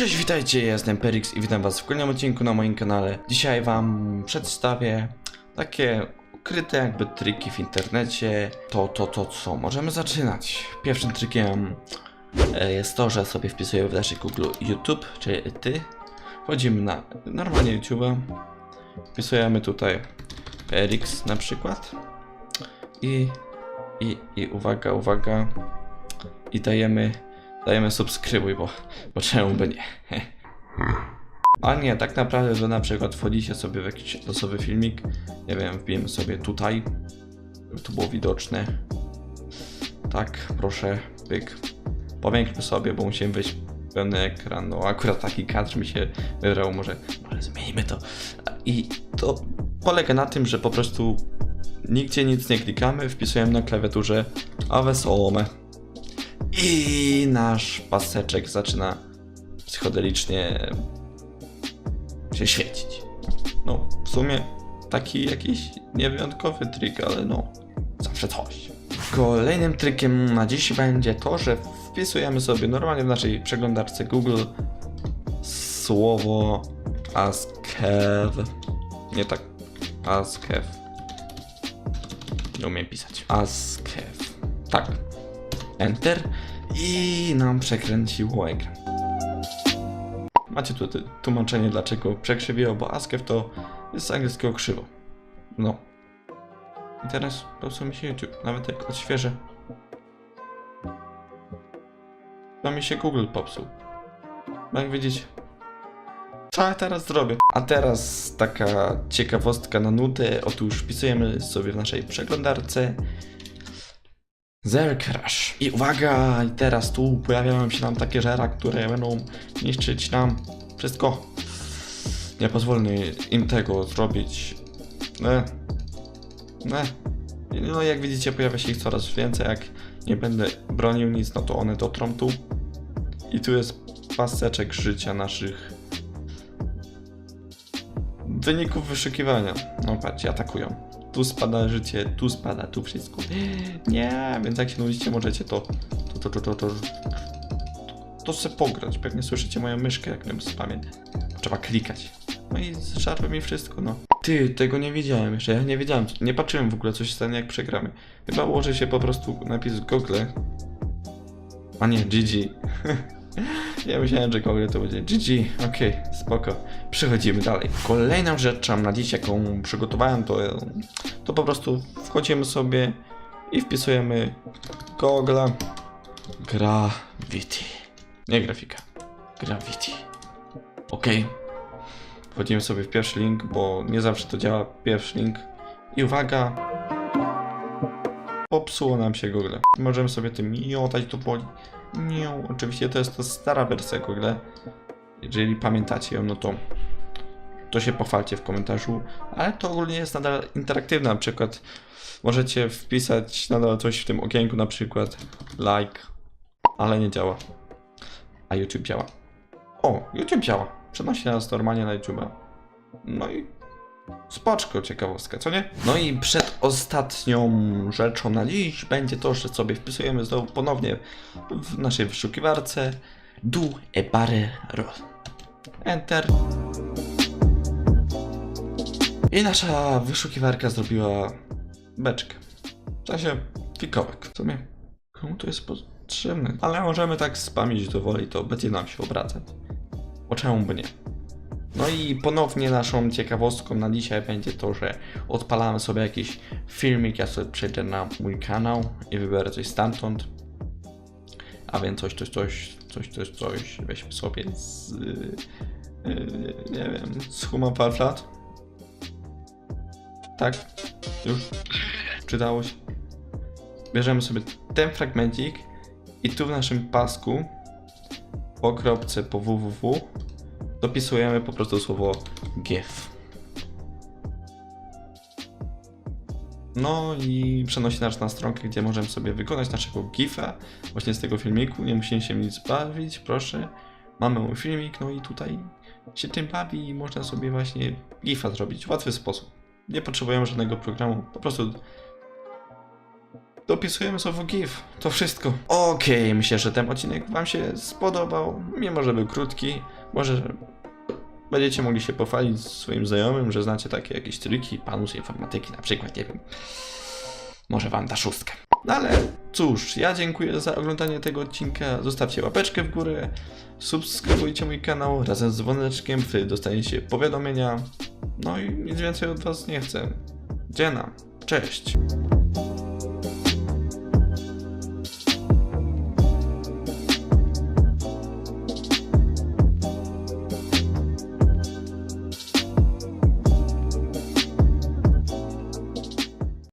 Cześć, witajcie, ja jestem Perix i witam was w kolejnym odcinku na moim kanale. Dzisiaj wam przedstawię takie ukryte jakby triki w internecie. To, to, to co? Możemy zaczynać. Pierwszym trikiem e, jest to, że sobie wpisujemy w naszej Google YouTube, czyli ty. Wchodzimy na normalnie YouTube'a. Wpisujemy tutaj Perix na przykład. I, i, i uwaga, uwaga. I dajemy, dajemy subskrybuj, bo, bo czemu by nie? A nie, tak naprawdę, że na przykład wchodzicie sobie w jakiś losowy filmik, nie wiem, wbijemy sobie tutaj, żeby to było widoczne. Tak, proszę, pyk. Powiększmy sobie, bo musimy wyjść pełny ekran. No akurat taki kadr mi się wybrał, może, może zmienimy to. I to polega na tym, że po prostu nigdzie nic nie klikamy, wpisujemy na klawiaturze a wesołome. I nasz paseczek zaczyna psychodelicznie się świecić. No, w sumie taki jakiś niewyjątkowy trik, ale no, zawsze coś. Kolejnym trikiem na dziś będzie to, że wpisujemy sobie normalnie w naszej przeglądarce Google słowo askew. Nie tak, askew. Nie umiem pisać. Askew. Tak. Enter i nam przekręciło ekran. Macie tu tłumaczenie dlaczego przekrzywiło, bo Askew to jest z angielskiego krzywo. No. I teraz popsuł mi się YouTube, nawet jak odświeżę. No mi się Google popsuł. No jak widzicie. Co ja teraz zrobię? A teraz taka ciekawostka na nutę. Otóż wpisujemy sobie w naszej przeglądarce Zero Crash. I uwaga, i teraz tu pojawiają się nam takie żera, które będą niszczyć nam wszystko. Nie pozwolę im tego zrobić. Ne. Ne. No jak widzicie pojawia się ich coraz więcej, jak nie będę bronił nic, no to one dotrą tu. I tu jest paseczek życia naszych wyników wyszukiwania. No patrzcie, atakują. Tu spada życie, tu spada, tu wszystko. Nie, więc jak się nudzicie, możecie to. To, to, to, to, to, to se pograć. Pewnie słyszycie moją myszkę, jak ją spamię. Trzeba klikać. No i zszarpie mi wszystko, no. Ty, tego nie wiedziałem jeszcze. Ja nie wiedziałem, nie patrzyłem w ogóle, co się stanie, jak przegramy. Chyba ułoży się po prostu napis w Google. A nie, GG. Ja myślałem, że Google to będzie GG, okej, spoko. Przechodzimy dalej. Kolejną rzeczą na dziś, jaką przygotowałem, to, to po prostu wchodzimy sobie i wpisujemy Google Gravity. Nie grafika. Gravity. Okej. Wchodzimy sobie w pierwszy link, bo nie zawsze to działa pierwszy link. I uwaga, popsuło nam się Google. Możemy sobie tym miotać do boli. Nie, oczywiście to jest to stara wersja Google. Jeżeli pamiętacie ją, no to to się pochwalcie w komentarzu, ale to ogólnie jest nadal interaktywne, na przykład możecie wpisać nadal coś w tym okienku, na przykład like, ale nie działa. A YouTube działa. O, YouTube działa. Przenosi nas normalnie na YouTube. No i Spoczko, ciekawostka, co nie? No i przedostatnią rzeczą na dziś będzie to, że sobie wpisujemy znowu ponownie w naszej wyszukiwarce du e pare ro. Enter. I nasza wyszukiwarka zrobiła beczkę. W sensie fikołek. W sumie komu to jest potrzebne? Ale możemy tak spamić do woli, to będzie nam się obracać. O czemu by nie? No i ponownie naszą ciekawostką na dzisiaj będzie to, że odpalamy sobie jakiś filmik, ja sobie przejdę na mój kanał i wybiorę coś stamtąd. A więc coś, coś, coś, coś, coś, coś, weźmy sobie z, yy, yy, nie wiem, z Human Fall Flat. Tak, już czytało się. Bierzemy sobie ten fragmencik i tu w naszym pasku po kropce po www dopisujemy po prostu słowo GIF. No i przenosi nas na stronkę, gdzie możemy sobie wykonać naszego GIFa właśnie z tego filmiku. Nie musimy się nic bawić, proszę. Mamy mój filmik, no i tutaj się tym bawi i można sobie właśnie GIFa zrobić w łatwy sposób. Nie potrzebujemy żadnego programu, po prostu dopisujemy słowo GIF. To wszystko. Okej, myślę, że ten odcinek Wam się spodobał. Mimo, że był krótki, może będziecie mogli się pochwalić swoim znajomym, że znacie takie jakieś triki, panu z informatyki na przykład, nie wiem. Może Wam da szóstkę. No ale cóż, ja dziękuję za oglądanie tego odcinka. Zostawcie łapeczkę w górę, subskrybujcie mój kanał razem z dzwoneczkiem, wtedy dostaniecie powiadomienia. No i nic więcej od Was nie chcę. Dziena, cześć.